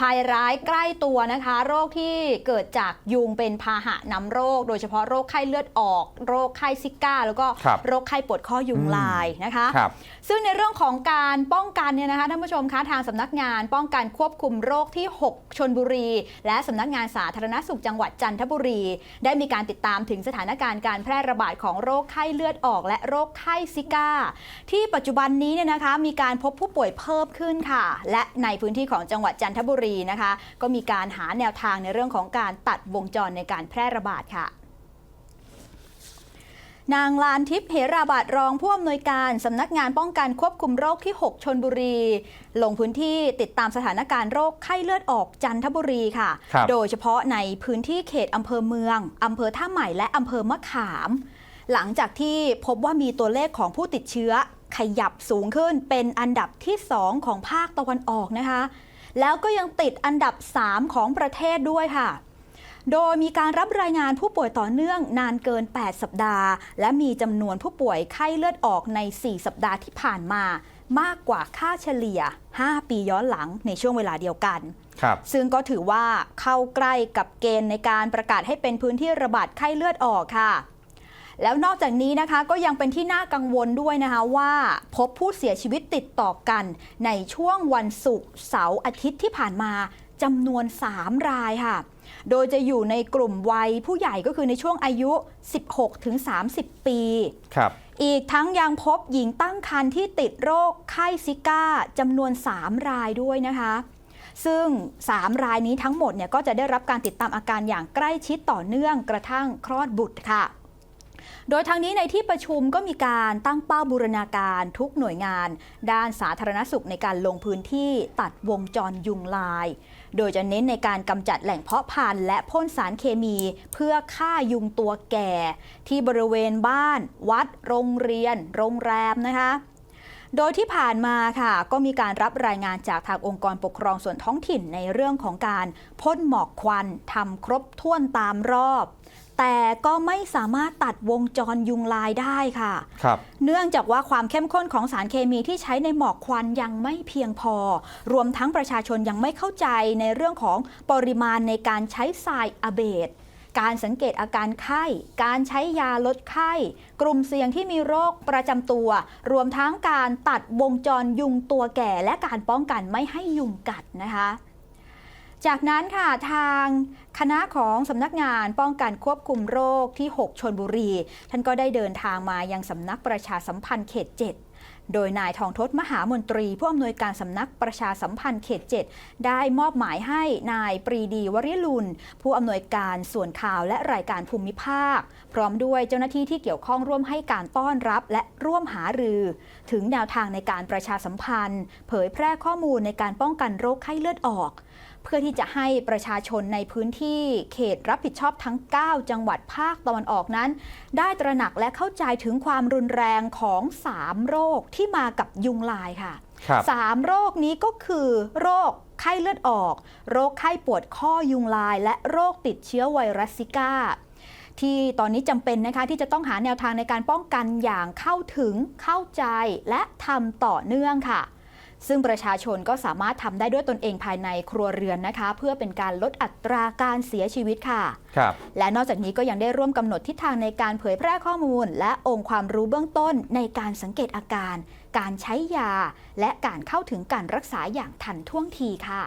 ภัยร้ายใกล้ตัวนะคะ โรคที่เกิดจากยุงเป็นพาหะนำโรค โดยเฉพาะโรคไข้เลือดออก โรคไข้ซิก้า แล้วก็ครับโรคไข้ปวดข้อยุงลายนะคะครับซึ่งในเรื่องของการป้องกันเนี่ยนะคะท่านผู้ชมคะทางสำนักงานป้องกันควบคุมโรคที่ 6 ชนบุรี และสำนักงานสาธารณสุขจังหวัดจันทบุรี ได้มีการติดตามถึงสถานการณ์การแพร่ระบาดของโรคไข้เลือดออก และโรคไข้ซิก้า ที่ปัจจุบันนี้เนี่ยนะคะมีการพบผู้ป่วยเพิ่มขึ้นค่ะ และในพื้นที่ของจังหวัดจันทบุรีนะคะ ก็มีการหาแนวทางในเรื่องของการตัดวงจรในการแพร่ระบาดค่ะนางลานทิพย์เหราบาดรองผู้อำนวยการสำนักงานป้องกันควบคุมโรคที่ 6 ชนบุรี ลงพื้นที่ติดตามสถานการณ์โรคไข้เลือดออกจันทบุรีค่ะครับโดยเฉพาะในพื้นที่เขตอำเภอเมืองอำเภอท่าใหม่และอำเภอมะขาม หลังจากที่พบว่ามีตัวเลขของผู้ติดเชื้อ ขยับสูงขึ้นเป็นอันดับที่ 2 ของภาคตะวันออกนะคะ แล้วก็ยังติดอันดับ 3 ของประเทศด้วยค่ะ โดยมีการรับรายงานผู้ป่วยต่อเนื่องนานเกิน 8 สัปดาห์ และมีจำนวนผู้ป่วยไข้เลือดออกใน 4 สัปดาห์ที่ผ่านมามากกว่าค่าเฉลี่ย 5 ปีย้อนหลังในช่วงเวลาเดียวกันครับซึ่งก็ถือว่าเข้าใกล้กับเกณฑ์ในการประกาศให้เป็นพื้นที่ระบาดไข้เลือดออกค่ะ แล้วนอกจากนี้นะคะก็ยังเป็นที่น่ากังวลด้วยนะคะว่า พบผู้เสียชีวิตติดต่อกันในช่วงวันศุกร์เสาร์อาทิตย์ที่ผ่านมาจำนวน 3 รายค่ะ โดยจะอยู่ในกลุ่มวัยผู้ใหญ่ก็คือในช่วงอายุ 16-30 ปีครับอีกทั้งยังพบหญิงตั้งครรภ์ที่ติดโรคไข้ซิก้าจำนวน 3 รายด้วยนะคะ ซึ่ง 3 รายนี้ทั้งหมดเนี่ยก็จะได้รับการติดตามอาการอย่างใกล้ชิดต่อเนื่องกระทั่งคลอดบุตรค่ะ โดยทางนี้ในที่ประชุมก็มีการตั้งเป้าบูรณาการทุกหน่วยงาน ด้านสาธารณสุขในการลงพื้นที่ตัดวงจรยุงลาย โดยจะเน้นในการกำจัดแหล่งเพาะพันธุ์และพ่นสารเคมี เพื่อฆ่ายุงตัวแก่ ที่บริเวณบ้าน วัด โรงเรียน โรงแรมนะคะโดยที่ผ่านมาค่ะ ก็มีการรับรายงานจากทางองค์กรปกครองส่วนท้องถิ่นในเรื่องของการพ่นหมอกควันทำครบถ้วนตามรอบ แต่ก็ไม่สามารถตัดวงจรยุงลายได้ค่ะครับเนื่องจากว่าความเข้มข้นของสารเคมีที่ใช้ในหมอกควันยังไม่เพียงพอ รวมทั้งประชาชนยังไม่เข้าใจในเรื่องของปริมาณในการใช้ทรายอะเบดการสังเกตอาการไข้ การใช้ยาลดไข้ กลุ่มเสี่ยงที่มีโรคประจำตัว รวมทั้งการตัดวงจรยุงตัวแก่และการป้องกันไม่ให้ยุงกัดนะคะ จากนั้นค่ะทางคณะของสำนักงานป้องกันควบคุมโรคที่ 6 ชนบุรี ท่านก็ได้เดินทางมายังสำนักประชาสัมพันธ์เขต 7 โดยนายทองทศมหามนตรีผู้อำนวยการสำนักประชาสัมพันธ์เขต 7 ได้มอบหมายให้นายปรีดีวริลุลผู้อำนวยการส่วนข่าวและรายการภูมิภาค พร้อมด้วยเจ้าหน้าที่ที่เกี่ยวข้องร่วมให้การต้อนรับและร่วมหารือ ถึงแนวทางในการประชาสัมพันธ์ เผยแพร่ข้อมูลในการป้องกันโรคไข้เลือดออก เพื่อที่จะให้ประชาชนในพื้นที่เขตรับผิดชอบทั้ง 9 จังหวัดภาคตะวันออกนั้น ได้ตระหนักและเข้าใจถึงความรุนแรงของ 3 โรคที่มากับยุงลายค่ะครับสามโรคนี้ก็คือโรคไข้เลือดออก โรคไข้ปวดข้อยุงลาย และโรคติดเชื้อไวรัสซิก้า ที่ตอนนี้จำเป็นนะคะที่จะต้องหาแนวทางในการป้องกันอย่างเข้าถึงเข้าใจและทำต่อเนื่องค่ะ ซึ่งประชาชนก็สามารถทำได้ด้วยตนเองภายในครัวเรือนนะคะ เพื่อเป็นการลดอัตราการเสียชีวิตค่ะครับและนอกจากนี้ก็ยังได้ร่วมกำหนดทิศทางในการเผยแพร่ข้อมูล และองค์ความรู้เบื้องต้นในการสังเกตอาการ การใช้ยา และการเข้าถึงการรักษาอย่างทันท่วงทีค่ะ